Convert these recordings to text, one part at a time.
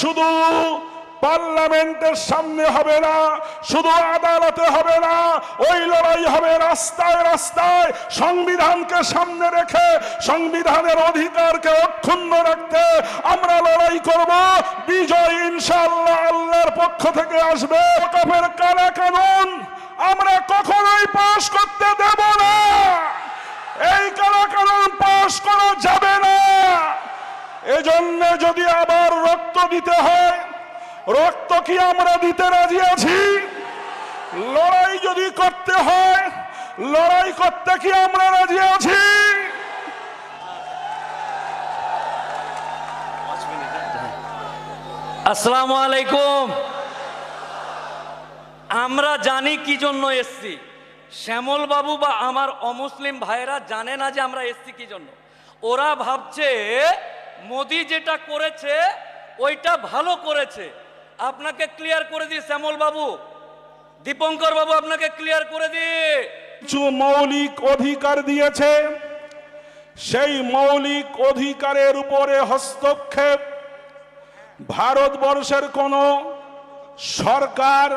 শুধু পার্লামেন্টের সামনে হবে না, শুধু আদালতে হবে না, ওই লড়াই হবে রাস্তায় রাস্তায় সংবিধানকে সামনে রেখে, সংবিধানের অধিকারকে অক্ষুণ্ণ রাখতে আমরা লড়াই করব। বিজয় ইনশাআল্লাহ আল্লাহর পক্ষ থেকে আসবে। কফের কালা কানুন আমরা কখনোই পাশ করতে দেব না। এই কালা কানুন পাশ করা যাবে না। এজন্য যদি আবার দিতে হয়। রক্ত কি আমরা দিতে রাজি আছি? লড়াই যদি করতে হয়, লড়াই করতে কি আমরা রাজি আছি? আসসালামু আলাইকুম। আমরা জানি কি জন্য এসছি। শ্যামল বাবু বা আমার অমুসলিম ভাইরা জানে না যে আমরা এসছি কি জন্য। ওরা ভাবছে, মোদি যেটা করেছে ওইটা ভালো করেছে। আপনাকে ক্লিয়ার করে দিই শ্যামল বাবু। দীপঙ্কর বাবু আপনাকে ক্লিয়ার করে দিই কিছু মৌলিক অধিকার দিয়েছে। সেই মৌলিক অধিকারের উপরে হস্তক্ষেপ। ভারতবর্ষের কোন সরকার,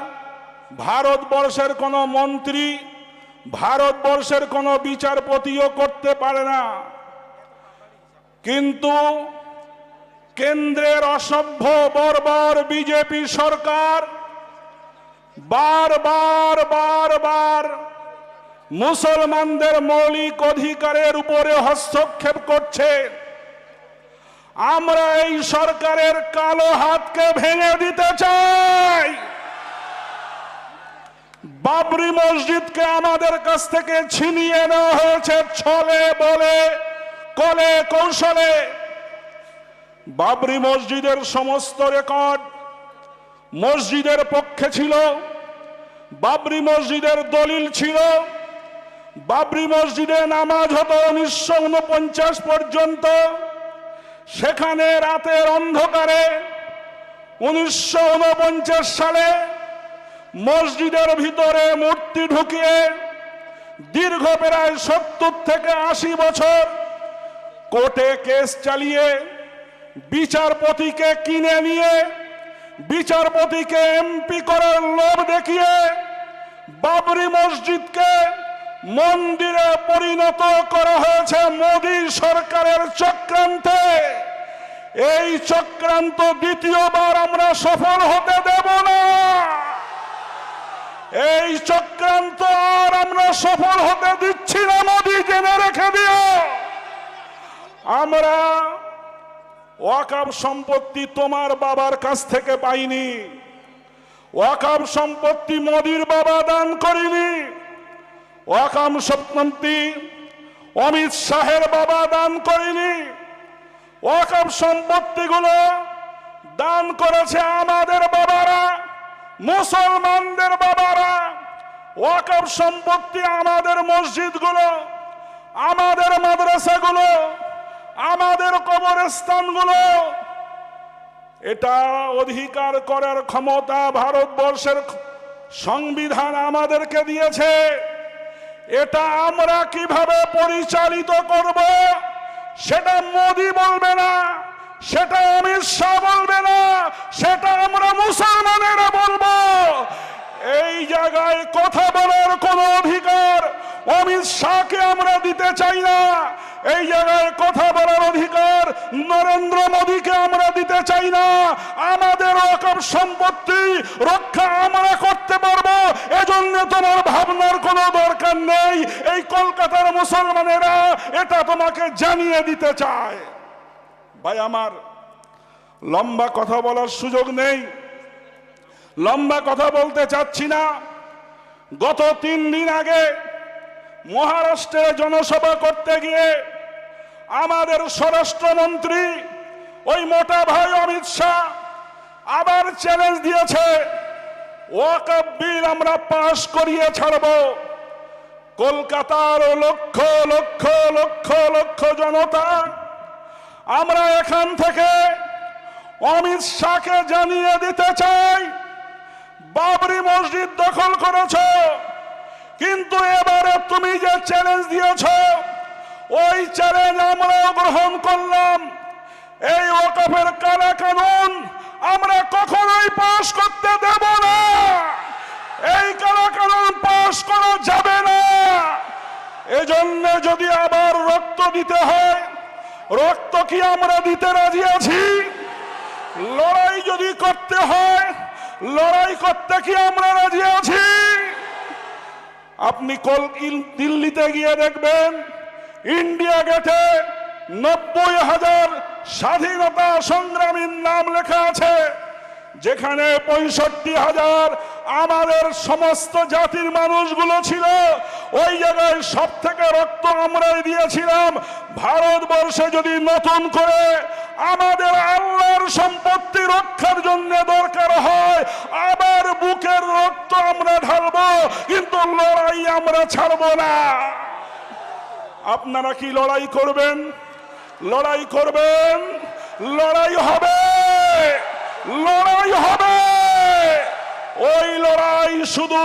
ভারতবর্ষের কোন মন্ত্রী, ভারতবর্ষের কোন বিচারপতিও করতে পারে না। কিন্তু কেন্দ্রের অসভ্য, বর্বর বিজেপি সরকার বারবার বারবার মুসলমানদের মৌলিক অধিকারের উপরে হস্তক্ষেপ করছে। আমরা এই সরকারের কালো হাতকে ভেঙে দিতে চাই। বাবরি মসজিদকে আমাদের কাছ থেকে ছিনিয়ে নেওয়া হয়েছে ছলে বলে, কলে কৌশলে। বাবরি মসজিদের সমস্ত রেকর্ড মসজিদের পক্ষে ছিল, বাবরি মসজিদের দলিল ছিল, বাবরি মসজিদে নামাজ হতো উনিশশো উনপঞ্চাশ পর্যন্ত, সেখানে রাতের অন্ধকারে উনিশশো উনপঞ্চাশ সালে মসজিদের ভিতরে মূর্তি ঢুকিয়ে দীর্ঘ প্রায় সত্তর থেকে আশি বছর কোর্টে কেস চালিয়ে বিচারপতিকে কিনে নিয়ে, বিচারপতিকে এমপি করার লোভ দেখিয়ে বাবরি মসজিদকে মন্দিরে পরিণত করা হয়েছে মোদী সরকারের চক্রান্তে। এই চক্রান্ত দ্বিতীয়বার আমরা সফল হতে দেব না। এই চক্রান্ত আর আমরা সফল হতে দিচ্ছি না মোদী জেনে রেখে দিও। আমরা ওয়াকাব সম্পত্তি তোমার বাবার কাছ থেকে পাইনি। ওয়াকাব সম্পত্তি মোদির বাবা দান করিনি। ওয়াকাম সম্পত্তি অমিত শাহের বাবা দান করিনি। ওয়াকাব সম্পত্তিগুলো দান করেছে আমাদের বাবারা, মুসলমানদের বাবারা। ওয়াকাব সম্পত্তি আমাদের মসজিদগুলো, আমাদের মাদ্রাসাগুলো আমাদের কবরস্থানগুলো এটা অধিকার করার ক্ষমতা ভারতবর্ষের সংবিধান আমাদেরকে দিয়েছে। এটা আমরা কীভাবে পরিচালিত করব, সেটা মোদি বলবে না, সেটা অমিত শাহ বলবে না, সেটা আমরা মুসলমানেরা বলব। এই জায়গায় কথা বলার কোনো অধিকার অমিত শাহকে আমরা দিতে চাই না। এই জায়গায় কথা বলার অধিকার নরেন্দ্র মোদীকে আমরা দিতে চাই না। আমাদের অকপ সম্পত্তি রক্ষা আমরা করতে পারব। এজন্য তোমার ভাবনার কোনো দরকার নেই। এই কলকাতার মুসলমানেরা এটা তোমাকে জানিয়ে দিতে চায়। ভাই, আমার লম্বা কথা বলার সুযোগ নেই। লম্বা কথা বলতে চাচ্ছি না। গত তিন দিন আগে মহারাষ্ট্রে জনসভা করতে গিয়ে আমাদের স্বরাষ্ট্রমন্ত্রী, ওই মোটা ভাই অমিত শাহ আবার চ্যালেঞ্জ দিয়েছে ওয়াকফ বিল আমরা পাশ করিয়ে ছাড়ব। কলকাতার লক্ষ লক্ষ লক্ষ লক্ষ জনতা, আমরা এখান থেকে অমিত শাহকে জানিয়ে দিতে চাই, বাবরি মসজিদ দখল করেছ, কিন্তু এবারে তুমি যে চ্যালেঞ্জ দিয়েছ ওই চ্যালেঞ্জ আমরাও গ্রহণ করলাম। এই ওকফের কালা কানুন আমরা কখনোই পাশ করতে দেব না। এই কারাকানুন পাশ করা যাবে না। এজন্য যদি আবার রক্ত দিতে হয়, রক্ত কি আমরা দিতে রাজি আছি? লড়াই যদি করতে হয়, লড়াই করতে কি আমরা রাজি আছি? আপনি কল দিল্লিতে গিয়ে দেখবেন ইন্ডিয়া গেটে নব্বই হাজার স্বাধীনতা সংগ্রামীর নাম লেখা আছে, যেখানে পঁয়ষট্টি হাজার আমাদের সমস্ত জাতির মানুষগুলো ছিল। ওই জায়গায় সব থেকে রক্ত আমরাই দিয়েছিলাম। ভারতবর্ষে যদি নতুন করে আমাদের আল্লাহর সম্পত্তি রক্ষার জন্য দরকার হয়, আবার বুকের রক্ত আমরা ঢালবো, কিন্তু লড়াই আমরা ছাড়বো না। আপনারা কি লড়াই করবেন? লড়াই করবেন? লড়াই হবে! লড়াই হবে! ওই লড়াই শুধু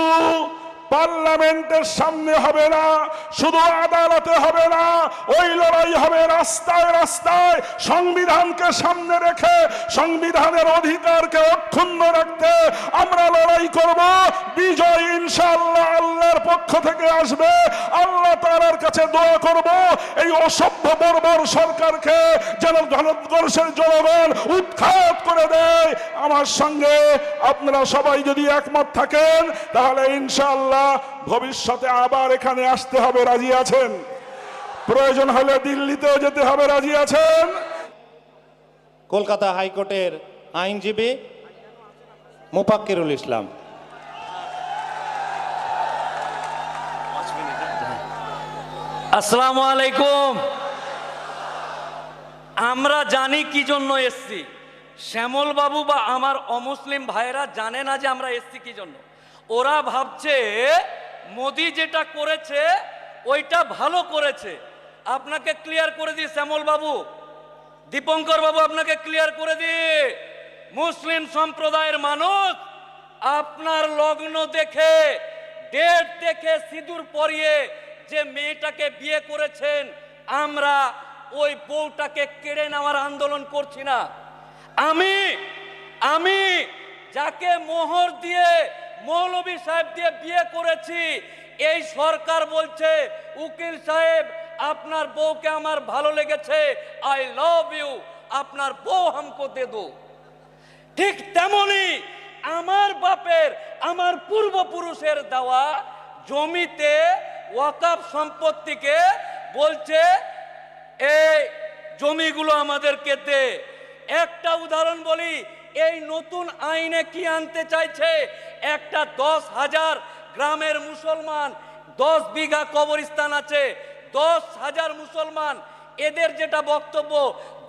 পার্লামেন্টের সামনে হবে না, শুধু আদালতে হবে না, ওই লড়াই হবে রাস্তায় রাস্তায় সংবিধানকে সামনে রেখে, সংবিধানের অধিকারকে অক্ষুণ্ণ রাখতে আমরা লড়াই করব। বিজয় ইনশাআল্লাহ আল্লাহর পক্ষ থেকে আসবে। আল্লাহ কাছে দোয়া করব, এই অসভ্য বর্বর সরকারকে যেন ভারতবর্ষের জনগণ উৎখাত করে দেয়। আমার সঙ্গে আপনারা সবাই যদি একমত থাকেন, তাহলে ইনশাআল্লাহ ভবিষ্যতে আবার এখানে আসতে হবে, রাজি আছেন? প্রয়োজন হলে দিল্লিতেও যেতে হবে, রাজি আছেন? কলকাতা হাইকোর্টের আইনজীবী মুফাক্কিরুল ইসলাম। আসসালামু আলাইকুম। আমরা জানি কি জন্য এসছি। শ্যামল বাবু বা আমার অমুসলিম ভাইরা জানে না যে আমরা এসছি কি জন্য। ওরা ভাবছে, মোদি যেটা করেছে, ওইটা ভালো করেছে। আপনাকে ক্লিয়ার করে দিই, শ্যামল বাবু। দীপঙ্কর বাবু, আপনাকে ক্লিয়ার করে দিই। মুসলিম সম্প্রদায়ের মানুষ, আপনার লগ্ন দেখে ডেট দেখে সিঁদুর পরিয়ে যে মেয়েটাকে বিয়ে করেছেন, আমরা ওই বউটাকে কেড়ে নেওয়ার আন্দোলন করছি না। আমি আমি যাকে মোহর দিয়ে মৌলবী সাহেব দিয়ে বিয়ে করেছি, এই সরকার বলছে, উকিল সাহেব, আপনার বউকে আমার ভালো লেগেছে আই লাভ ইউ আপনার বউ হামকো দে দো। ঠিক তেমনি আমার বাপের, আমার পূর্বপুরুষের দেওয়া জমিতে ওয়াকাফ সম্পত্তিকে বলছে এই জমিগুলো আমাদেরকে দে। একটা উদাহরণ বলি, এই নতুন আইনে কি আনতে চাইছে? একটা দশ হাজার গ্রামের মুসলমান, দশ বিঘা কবরস্থান আছে, দশ হাজার মুসলমান, এদের যেটা বক্তব্য,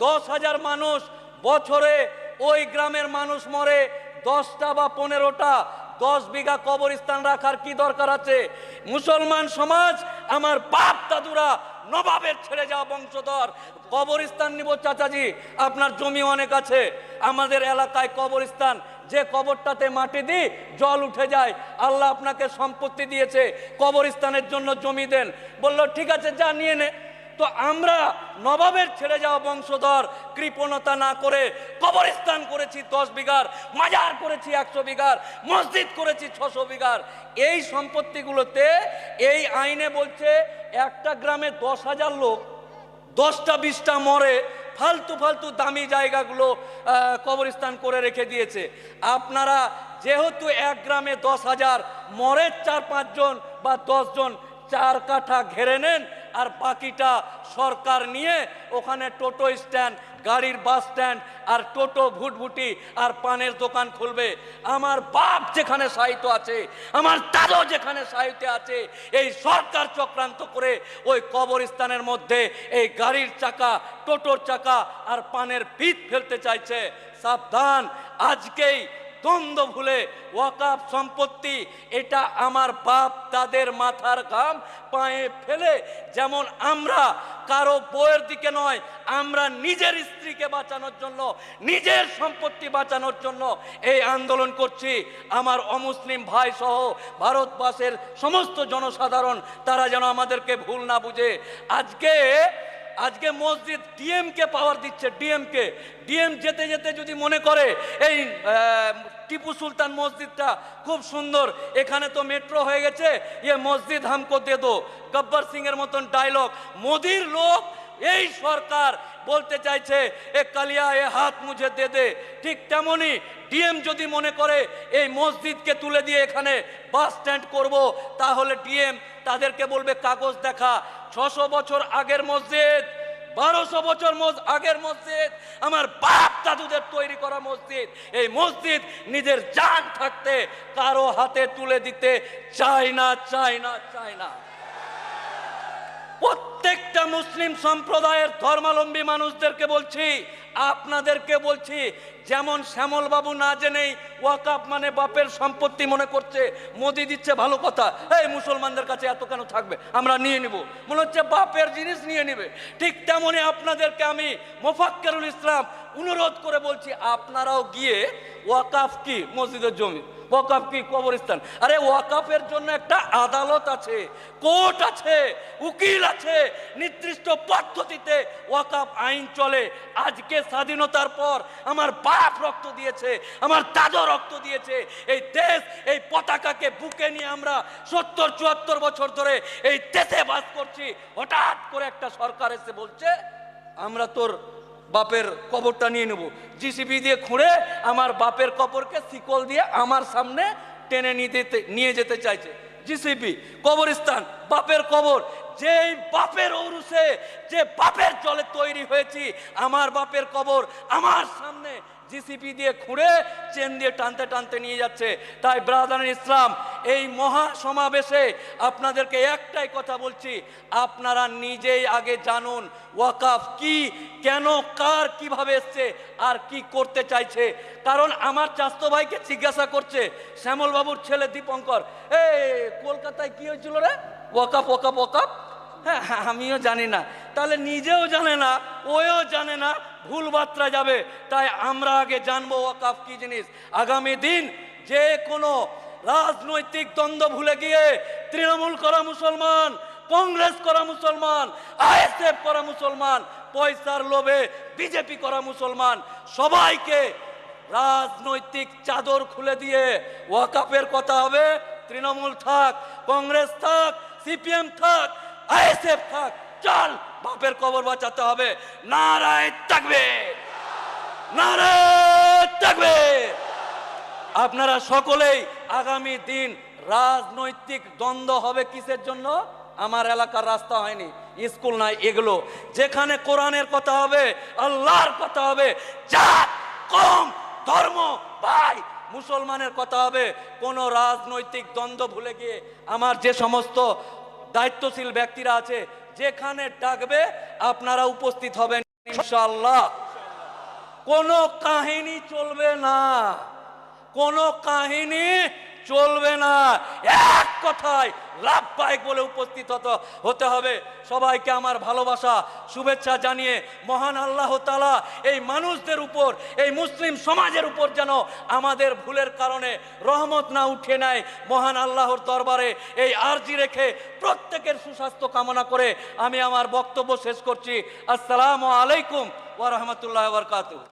দশ হাজার মানুষ বছরে ওই গ্রামের মানুষ মরে দশটা বা পনেরোটা দশ বিঘা কবরস্থান রাখার কি দরকার আছে? মুসলমান সমাজ, আমার বাপ দাদুরা নবাবের ছেড়ে যাওয়া বংশধর। কবরস্থান নিব চাচাজি, আপনার জমি অনেক আছে। আমাদের এলাকায় কবরস্থান, যে কবরটাতে মাটি দিই, জল উঠে যায়। আল্লাহ আপনাকে সম্পত্তি দিয়েছে। কবরস্থানের জন্য জমি দেন। বলল, ঠিক আছে, যা, নিয়ে নে। তো আমরা নবাবের ছেড়ে যাওয়া বংশধর কৃপণতা না করে কবরস্থান করেছি দশ বিঘার, মাজার করেছি একশো বিঘার, মসজিদ করেছি ছশো বিঘার। এই সম্পত্তিগুলোতে এই আইনে বলছে একটা গ্রামে দশ হাজার লোক, দশটা বিশটা মরে ফালতু ফালতু দামি জায়গাগুলো কবরস্থান করে রেখে দিয়েছে। আপনারা যেহেতু এক গ্রামে দশ হাজার মরে চার পাঁচজন বা দশজন চার কাঠা ঘেরে নেন আর বাকিটা সরকার নিয়ে ওখানে টোটো স্ট্যান্ড, গাড়ির বাস স্ট্যান্ড আর টোটো ভুটভুটি আর পানের দোকান খুলবে। আমার বাপ যেখানে সাহিত্য আছে, আমার দাদু যেখানে সাহিত্য আছে, এই সরকার চক্রান্ত করে ওই কবরস্থানের মধ্যে এই গাড়ির চাকা, টোটোর চাকা আর পানের পিঠ ফেলতে চাইছে। সাবধান, আজকেই দ্বন্দ্ব ভুলে ওয়াকাফ সম্পত্তি, এটা আমার বাপ তাদের মাথার ঘাম পায়ে ফেলে। যেমন আমরা কারও বইয়ের দিকে নয়, আমরা নিজের স্ত্রীকে বাঁচানোর জন্য, নিজের সম্পত্তি বাঁচানোর জন্য এই আন্দোলন করছি। আমার অমুসলিম ভাই সহ ভারতবাসের সমস্ত জনসাধারণ, তারা যেন আমাদেরকে ভুল না বুঝে। আজকে আজকে মসজিদ ডিএমকে পাওয়ার দিচ্ছে ডিএমকে ডিএম যেতে যেতে যদি মনে করে, এই টিপু সুলতান মসজিদটা খুব সুন্দর, এখানে তো মেট্রো হয়ে গেছে ইয়ে মসজিদ হামকো দে দো। গব্বর সিং এর মতন ডায়লগ মোদির লোক, এই সরকার বলতে চাইছে, এ কালিয়া, এ হাত মুঝে দে দে। ঠিক তেমনি ডিএম যদি মনে করে, এই মসজিদকে তুলে দিয়ে এখানে বাস স্ট্যান্ড করব, তাহলে ডিএম তাদেরকে বলবে, কাগজ দেখা ছশো বছর আগের মসজিদ, বারোশো বছর আগের মসজিদ, আমার বাপ দাদুদের তৈরি করা মসজিদ। এই মসজিদ নিজের জান থাকতে কারও হাতে তুলে দিতে চায় না চায় না চায় না। প্রত্যেকটা মুসলিম সম্প্রদায়ের ধর্মালম্বী মানুষদেরকে বলছি আপনাদেরকে বলছি, যেমন শ্যামল বাবু না জেনেই ওয়াকাপ মানে বাপের সম্পত্তি মনে করছে, মোদি দিচ্ছে ভালো কথা, এই মুসলমানদের কাছে এত কেন থাকবে? আমরা নিয়ে নিব। মনে হচ্ছে বাপের জিনিস নিয়ে নেবে। ঠিক তেমনই আপনাদেরকে আমি মোফাক্কেরুল ইসলাম অনুরোধ করে বলছি, আপনারাও গিয়ে ওয়াকাফ কি? মসজিদের জমি। ওয়াকাফ কি কবরস্থান? আরে ওয়াকাফের জন্য একটা আদালত আছে, কোর্ট আছে, উকিল আছে, নির্দিষ্ট পদ্ধতিতে ওয়াকাফ আইন চলে। আজকে স্বাধীনতার পর আমার বাপ রক্ত দিয়েছে, আমার দাদা রক্ত দিয়েছে। এই দেশ, এই পতাকাকে বুকে নিয়ে আমরা সত্তর, চুয়াত্তর বছর ধরে এই দেশে বাস করছি। হঠাৎ করে একটা সরকার এসে বলছে, আমরা তোর বাপের কবরটা নিয়ে নেব। জিসিবি দিয়ে খুঁড়ে আমার বাপের কবরকে শিকল দিয়ে আমার সামনে টেনে নিতে নিয়ে যেতে চাইছে। জিসিবি কবরস্থান, বাপের কবর। যেই বাপের ঔরুসে যে বাপের জলে তৈরি হয়েছি, আমার বাপের কবর আমার সামনে জিসিপি দিয়ে খুঁড়ে চেন দিয়ে টানতে টানতে নিয়ে যাচ্ছে। তাই ব্রাদার ইসলাম এই মহা সমাবেশে আপনাদেরকে একটাই কথা বলছি আপনারা নিজেই আগে জানুন ওয়াকাফ কি কেন কার কীভাবে এসছে আর কি করতে চাইছে। কারণ আমার চাস্তো ভাইকে জিজ্ঞাসা করছে শ্যামল বাবুর ছেলে দীপঙ্কর এ কলকাতায় কি হয়েছিল রে? ওয়াকাফ ওয়াকাফ ওয়াকাফ? হ্যাঁ হ্যাঁ, আমিও জানি না। তাহলে নিজেও জানে না ওও জানে না। ভুল বার্তা যাবে, তাই আমরা আগে জানব ওয়াকাফ কি জিনিস। আগামী দিন যে কোনো রাজনৈতিক দ্বন্দ্ব ভুলে গিয়ে তৃণমূল করা মুসলমান, কংগ্রেস করা মুসলমান, আইএসএফ করা মুসলমান, পয়সার লোভে বিজেপি করা মুসলমান, সবাইকে রাজনৈতিক চাদর খুলে দিয়ে ওয়াকাফের কথা হবে, তৃণমূল থাক, কংগ্রেস থাক, সিপিএম থাক, আইএসএফ থাক, চল বাপের কবর বাঁচাতে হবে। নারায় থাকবে নারায় থাকবে আপনারা সকলেই আগামী দিন রাজনৈতিক দ্বন্দ্ব হবে কিসের জন্য? আমার এলাকার রাস্তা হয়নি, স্কুল নাই, এগুলো। যেখানে কোরআনের কথা হবে, আল্লাহর কথা হবে, জাত, কম, ধর্ম, ভাই, মুসলমানের কথা হবে, কোনো রাজনৈতিক দ্বন্দ্ব ভুলে গিয়ে আমার যে সমস্ত দায়িত্বশীল ব্যক্তিরা আছে যেখানে ডাকবে আপনারা উপস্থিত হবেন ইনশাল্লাহ কোনো কাহিনী চলবে না। কোনো কাহিনী চলবে না। এক কথায় লাভ বাইক বলে উপস্থিত হতে হতে হবে। সবাইকে আমার ভালোবাসা, শুভেচ্ছা জানিয়ে মহান আল্লাহ তালা এই মানুষদের উপর, এই মুসলিম সমাজের উপর যেন আমাদের ভুলের কারণে রহমত না উঠে নেয়। মহান আল্লাহর দরবারে এই আর্জি রেখে প্রত্যেকের সুস্বাস্থ্য কামনা করে আমি আমার বক্তব্য শেষ করছি। আসসালামু আলাইকুম ওয়া রাহমাতুল্লাহি ওয়া বারাকাতুহু।